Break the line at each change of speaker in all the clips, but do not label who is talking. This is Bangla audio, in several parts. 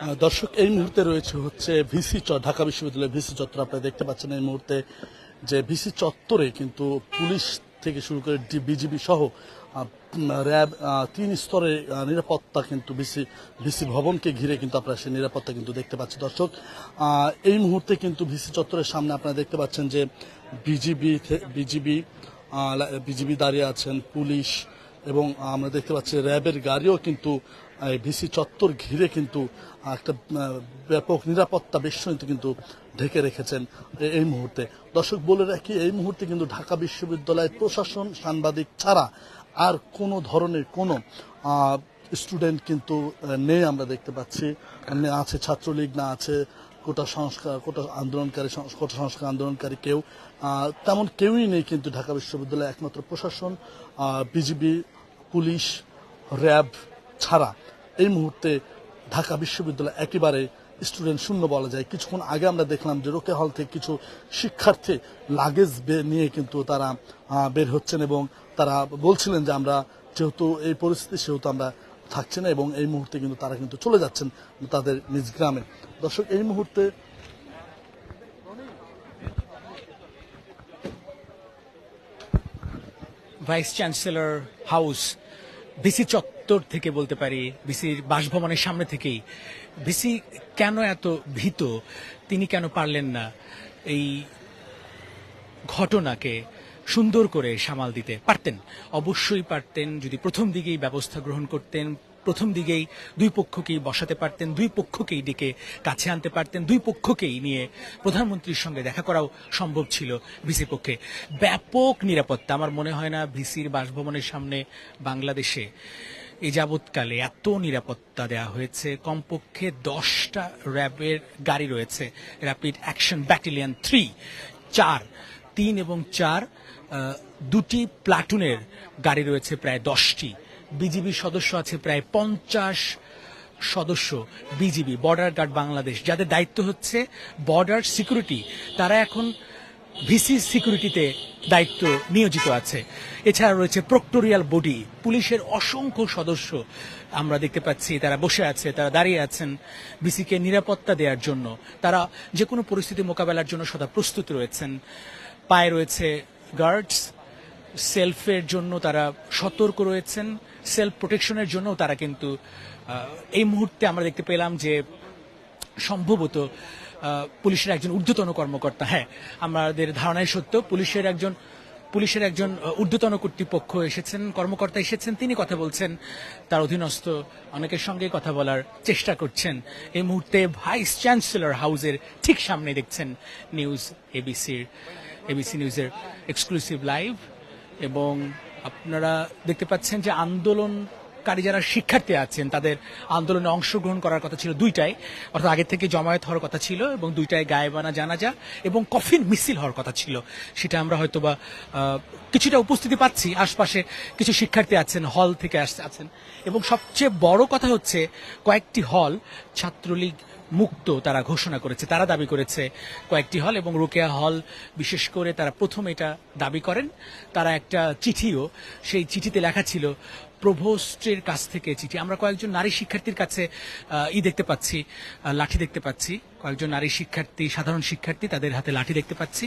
দর্শক, এই মুহূর্তে রয়েছে হচ্ছে ভিসি ঢাকা বিশ্ববিদ্যালয়ের ভিসি চত্বর। আপনারা দেখতে পাচ্ছেন এই মুহূর্তে যে ভিসি চত্বরে কিন্তু পুলিশ থেকে শুরু করে বিজিবি সহ র্যাব তিন স্তরের নিরাপত্তা কিন্তু ভিসি ভিসি ভবনকে ঘিরে কিন্তু আপনারা সেই নিরাপত্তা কিন্তু দেখতে পাচ্ছি দর্শক এই মুহূর্তে কিন্তু ভিসি চত্বরের সামনে আপনারা দেখতে পাচ্ছেন যে বিজিবি বিজিবি বিজিবি দাঁড়িয়ে আছেন পুলিশ এবং আমরা দেখতে পাচ্ছি র্যাবের গাড়িও কিন্তু ভিসি চত্বর ঘিরে কিন্তু একটা ব্যাপক নিরাপত্তা বেষ্টনীতে কিন্তু ঢেকে রেখেছেন এই মুহূর্তে। দর্শক, বলে রাখি, এই মুহূর্তে কিন্তু ঢাকা বিশ্ববিদ্যালয়ের প্রশাসন সাংবাদিক ছাড়া আর কোনো ধরনের কোনো স্টুডেন্ট কিন্তু নেই আমরা দেখতে পাচ্ছি। না আছে ছাত্রলীগ, না আছে কোটা সংস্কার, কোটা আন্দোলনকারী কোটা সংস্কার আন্দোলনকারী কেউ তেমন কেউই নেই কিন্তু ঢাকা বিশ্ববিদ্যালয়ে একমাত্র প্রশাসন বিজিবি, পুলিশ, র্যাব ছাড়া। এই মুহূর্তে ঢাকা বিশ্ববিদ্যালয় একেবারে স্টুডেন্ট শূন্য বলা যায়। কিছুক্ষণ আগে আমরা দেখলাম যে রোকে হল থেকে কিছু শিক্ষার্থী লাগেজ নিয়ে কিন্তু তারা বের হচ্ছেন এবং তারা বলছিলেন যে আমরা যেহেতু এই পরিস্থিতি, সেহেতু আমরা থাকছি না এবং এই মুহূর্তে কিন্তু তারা কিন্তু চলে যাচ্ছেন তাদের নিজ গ্রামে। দর্শক, এই মুহূর্তে
ভাইস চ্যান্সেলর হাউস, ভিসি চত্বর থেকে বলতে পারি ভিসির বাসভবনের সামনে থেকেই। ভিসি কেন এত ভীত? তিনি কেন পারলেন না এই ঘটনাকে সুন্দর করে সামাল দিতে? পারতেন, অবশ্যই পারতেন। যদি প্রথম দিকেই ব্যবস্থা গ্রহণ করতেন, প্রথম দিকেই দুই পক্ষকেই বসাতে পারতেন, দুই পক্ষকেই ডেকে কাছে আনতে পারতেন, দুই পক্ষকেই নিয়ে প্রধানমন্ত্রীর সঙ্গে দেখা করাও সম্ভব ছিল ভিসি পক্ষে। ব্যাপক নিরাপত্তা, আমার মনে হয় না ভিসির বাসভবনের সামনে বাংলাদেশে। এ যাবৎকালে এত নিরাপত্তা দেওয়া হয়েছে। কমপক্ষে দশটা র্যাবের গাড়ি রয়েছে। র্যাপিড অ্যাকশন ব্যাটালিয়ন থ্রি, চার, তিন এবং চার দুটি প্লাটুনের গাড়ি রয়েছে প্রায় দশটি। বিজিবি সদস্য আছে প্রায় পঞ্চাশ সদস্য বিজিবি, বর্ডার গার্ড বাংলাদেশ। যাদের দায়িত্ব হচ্ছে বর্ডার সিকিউরিটি। তারা এখন ভিসি সিকিউরিটিতে দায়িত্ব নিয়োজিত আছে। এছাড়া রয়েছে প্রক্টোরিয়াল বডি, পুলিশের অসংখ্য সদস্য আমরা দেখতে পাচ্ছি, তারা বসে আছে, তারা দাঁড়িয়ে আছেন ভিসিকে নিরাপত্তা দেওয়ার জন্য। তারা যে কোনো পরিস্থিতি মোকাবেলার জন্য সদা প্রস্তুত রয়েছেন। পায়ে রয়েছে গার্ডস সেলফের জন্য তারা সতর্ক রয়েছেন সেলফ প্রোটেকশনের জন্য তারা কিন্তু এই মুহূর্তে আমরা দেখতে পেলাম যে সম্ভবত পুলিশের একজন ঊর্ধ্বতন কর্মকর্তা হ্যাঁ আমাদের ধারণায় সত্য, পুলিশের একজন পুলিশের একজন ঊর্ধ্বতন কর্তৃপক্ষ এসেছেন, কর্মকর্তা এসেছেন, তিনি কথা বলছেন, তার অধীনস্থ অনেকের সঙ্গে কথা বলার চেষ্টা করছেন। এই মুহূর্তে ভাইস চ্যান্সেলর হাউসের ঠিক সামনে দেখছেন নিউজ এবিসির, এবিসি নিউজের এক্সক্লুসিভ লাইভ এবং আপনারা দেখতে পাচ্ছেন যে আন্দোলনকারী যারা শিক্ষার্থী আছেন, তাদের আন্দোলনে অংশগ্রহণ করার কথা ছিল দুইটাই। অর্থাৎ আগে থেকে জমায়েত হওয়ার কথা ছিল এবং দুইটায় গায়েবানা জানাজা এবং কফিন মিছিল হওয়ার কথা ছিল। সেটা আমরা হয়তো বা কিছুটা উপস্থিতি পাচ্ছি। আশপাশে কিছু শিক্ষার্থী আছেন, হল থেকে আসছে আছেন। এবং সবচেয়ে বড় কথা হচ্ছে, কয়েকটি হল ছাত্রলীগ মুক্ত তারা ঘোষণা করেছে। তারা দাবি করেছে কয়েকটি হল এবং রোকেয়া হল, বিশেষ করে তারা প্রথম এটা দাবি করেন। তারা একটা চিঠিও, সেই চিঠিতে লেখা ছিল প্রভোস্টের কাছ থেকে চিঠি। আমরা কয়েকজন নারী শিক্ষার্থীর কাছে ই দেখতে পাচ্ছি লাঠি দেখতে পাচ্ছি। কয়েকজন নারী শিক্ষার্থী, সাধারণ শিক্ষার্থী তাদের হাতে লাঠি দেখতে পাচ্ছি।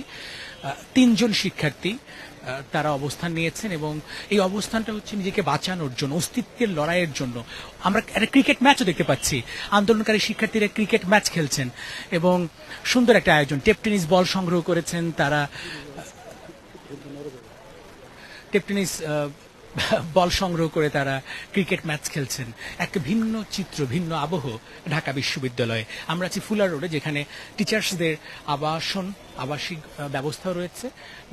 তিনজন শিক্ষার্থী তারা অবস্থান নিয়েছেন এবং এই অবস্থানটা হচ্ছে নিজেকে বাঁচানোর জন্য, অস্তিত্বের লড়াইয়ের জন্য। আমরা একটা ক্রিকেট ম্যাচও দেখতে পাচ্ছি। আন্দোলনকারী শিক্ষার্থীরা ক্রিকেট ম্যাচ খেলছেন এবং সুন্দর একটা আয়োজন। টেপ টেনিস বল সংগ্রহ করেছেন তারা। টেপ টেনিস বল সংগ্রহ করে তারা ক্রিকেট ম্যাচ খেলছেন। এক ভিন্ন চিত্র, ভিন্ন আবহ ঢাকা বিশ্ববিদ্যালয়ে। আমরা আছি ফুলার রোডে, যেখানে টিচার্সদের আবাসন, আবাসিক ব্যবস্থা রয়েছে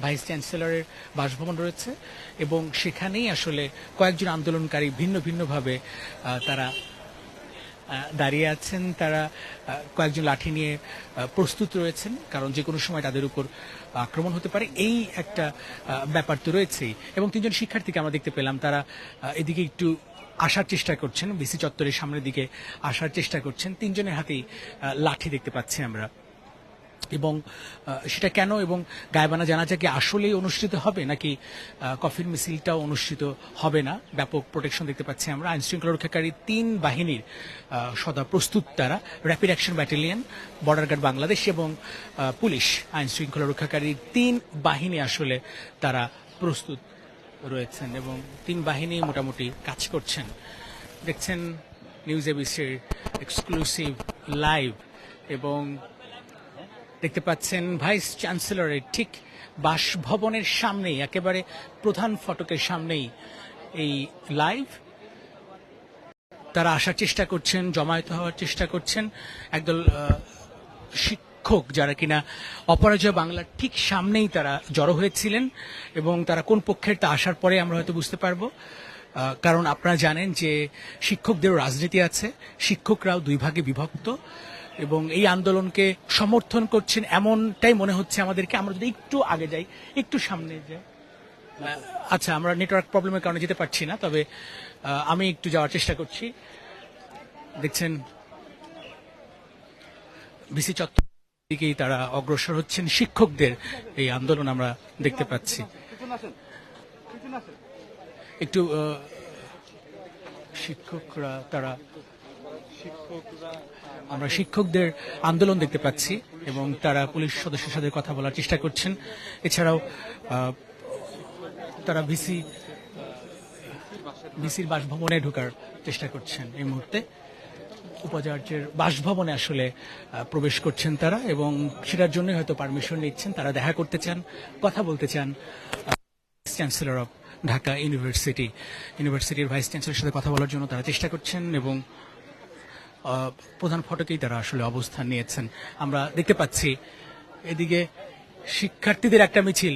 ভাইস চ্যান্সেলরের বাসভবন রয়েছে এবং সেখানেই আসলে কয়েকজন আন্দোলনকারী ভিন্ন ভিন্নভাবে তারা দাঁড়িয়ে আছেন, তারা কয়েকজন লাঠি নিয়ে প্রস্তুত রয়েছেন, কারণ যে কোনো সময় তাদের উপর আক্রমণ হতে পারে। এই একটা ব্যাপার তো রয়েছেই। এবং তিনজন শিক্ষার্থীকে আমরা দেখতে পেলাম, তারা এদিকে একটু আসার চেষ্টা করছেন বিসি চত্বরের সামনের দিকে আসার চেষ্টা করছেন। তিনজনের হাতেই লাঠি দেখতে পাচ্ছি আমরা। এবং সেটা কেন এবং গায়বানা জানাজা কি আসলেই অনুষ্ঠিত হবে নাকি কফির মিছিলটাও অনুষ্ঠিত হবে না? ব্যাপক প্রোটেকশন দেখতে পাচ্ছি আমরা। আইন শৃঙ্খলা রক্ষাকারী তিন বাহিনীর সদা প্রস্তুত তারা। Rapid action battalion border guard Bangladesh এবং পুলিশ আইন শৃঙ্খলা রক্ষাকারী তিন বাহিনী আসলে তারা প্রস্তুত রয়েছেন এবং তিন বাহিনী মোটামুটি কাজ করছেন। দেখছেন নিউজ এবিসির এক্সক্লুসিভ লাইভ এবং দেখতে পাচ্ছেন ভাইস চ্যান্সেলরের ঠিক বাসভবনের সামনেই, একেবারে প্রধান ফটকের সামনেই এই লাইভ তারা আসার চেষ্টা করছেন, জমায়েত হওয়ার চেষ্টা করছেন। একদল শিক্ষক যারা কিনা অপরাজয় বাংলার ঠিক সামনেই তারা জড়ো হয়েছিলেন এবং তারা কোন পক্ষের তা আসার পরে আমরা হয়তো বুঝতে পারব। কারণ আপনারা জানেন যে শিক্ষকদেরও রাজনীতি আছে, শিক্ষকরাও দুই ভাগে বিভক্ত। এবং এই আন্দোলনকে সমর্থন করছেন এমনটাই মনে হচ্ছে আমাদেরকে। আমরা যদি একটু আগে যাই, একটু সামনে যাই। আচ্ছা আমরা নেটওয়ার্ক প্রবলেমের কারণে যেতে পারছি না, তবে আমি একটু যাওয়ার চেষ্টা করছি। দেখছেন বিসি চত্বর দিকেই তারা অগ্রসর হচ্ছেন শিক্ষকদের। এই আন্দোলন আমরা দেখতে পাচ্ছি। একটু শিক্ষকরা তারা আমরা শিক্ষকদের আন্দোলন দেখতে পাচ্ছি এবং তারা পুলিশ সদস্যের সাথে কথা বলার চেষ্টা করছেন। এছাড়াও তারা ভিসি, ভিসির বাসভবনে ঢোকার চেষ্টা করছেন এই মুহূর্তে। উপাচার্যের বাসভবনে আসলে প্রবেশ করছেন তারা এবং সেটার জন্য হয়তো পারমিশন নিচ্ছেন। তারা দেখা করতে চান, কথা বলতে চান চ্যান্সেলর অফ ঢাকা ইউনিভার্সিটি। ইউনিভার্সিটির ভাইস চ্যান্সেলরের সাথে কথা বলার জন্য তারা চেষ্টা করছেন এবং প্রধান ফটকেই তারা আসলে অবস্থান নিয়েছেন। আমরা দেখতে পাচ্ছি এদিকে শিক্ষার্থীদের একটা মিছিল।